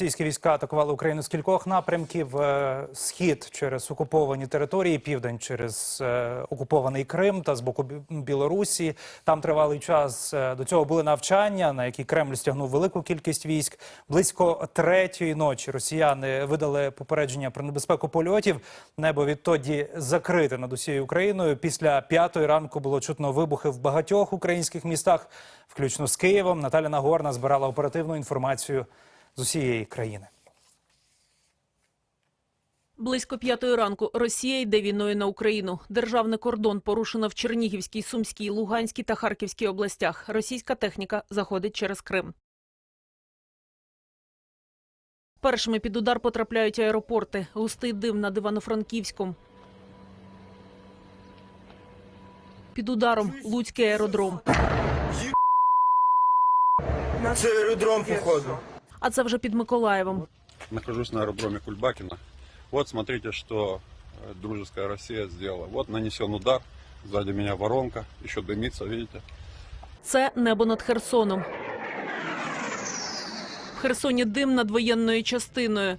Російські війська атакували Україну з кількох напрямків: Е, схід через окуповані території, південь через е, окупований Крим та з боку Білорусі. Там тривалий час. Е, До цього були навчання, на які Кремль стягнув велику кількість військ. Близько третьої ночі росіяни видали попередження про небезпеку польотів. Небо відтоді закрите над усією Україною. Після п'ятої ранку було чутно вибухи в багатьох українських містах, включно з Києвом. Наталя Нагорна збирала оперативну інформацію з усієї країни. Близько п'ятої ранку Росія йде війною на Україну. Державний кордон порушено в Чернігівській, Сумській, Луганській та Харківській областях. Російська техніка заходить через Крим. Першими під удар потрапляють аеропорти. Густий дим над Івано-Франківськом. Під ударом Луцький аеродром. Це аеродром, походу А це вже під Миколаєвом. Нахожусь на аэродроме Кульбакина. Вот смотрите, что э, дружеская Россия сделала. Вот нанесен удар. Сзади меня воронка. Еще дымится, видите? Це небо над Херсоном. В Херсоні дим над воєнною частиною.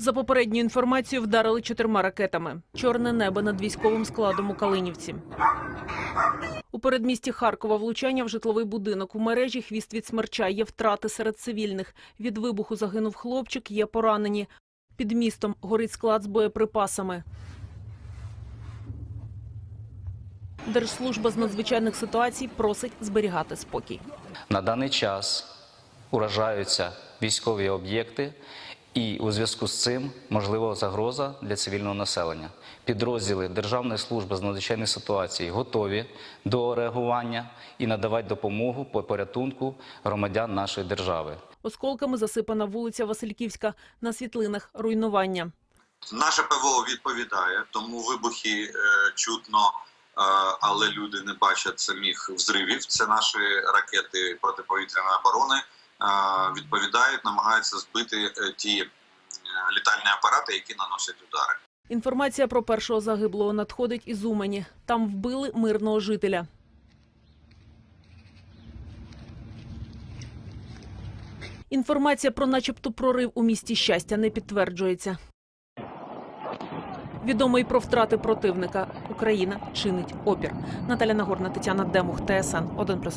За попередньою інформацією, вдарили чотирма ракетами. Чорне небо над військовим складом у Калинівці. У передмісті Харкова влучання в житловий будинок. У мережі хвіст від смерча. Є втрати серед цивільних. Від вибуху загинув хлопчик, є поранені. Під містом горить склад з боєприпасами. Держслужба з надзвичайних ситуацій просить зберігати спокій. На даний час уражаються військові об'єкти, і у зв'язку з цим можлива загроза для цивільного населення. Підрозділи Державної служби з надзвичайних ситуацій готові до реагування і надавати допомогу по порятунку громадян нашої держави. Осколками засипана вулиця Васильківська. На світлинах руйнування. Наше ПВО відповідає, тому вибухи е, чутно, е, але люди не бачать самих взривів. Це наші ракети протиповітряної оборони відповідають, намагаються збити е, ті е, літальні апарати, які наносять удари. Інформація про першого загиблого надходить із Умані. Там вбили мирного жителя. Інформація про начебто прорив у місті щастя не підтверджується. Відомо й про втрати противника. Україна чинить опір. Наталя Нагорна, Тетяна Демух, ТСН 1+,1.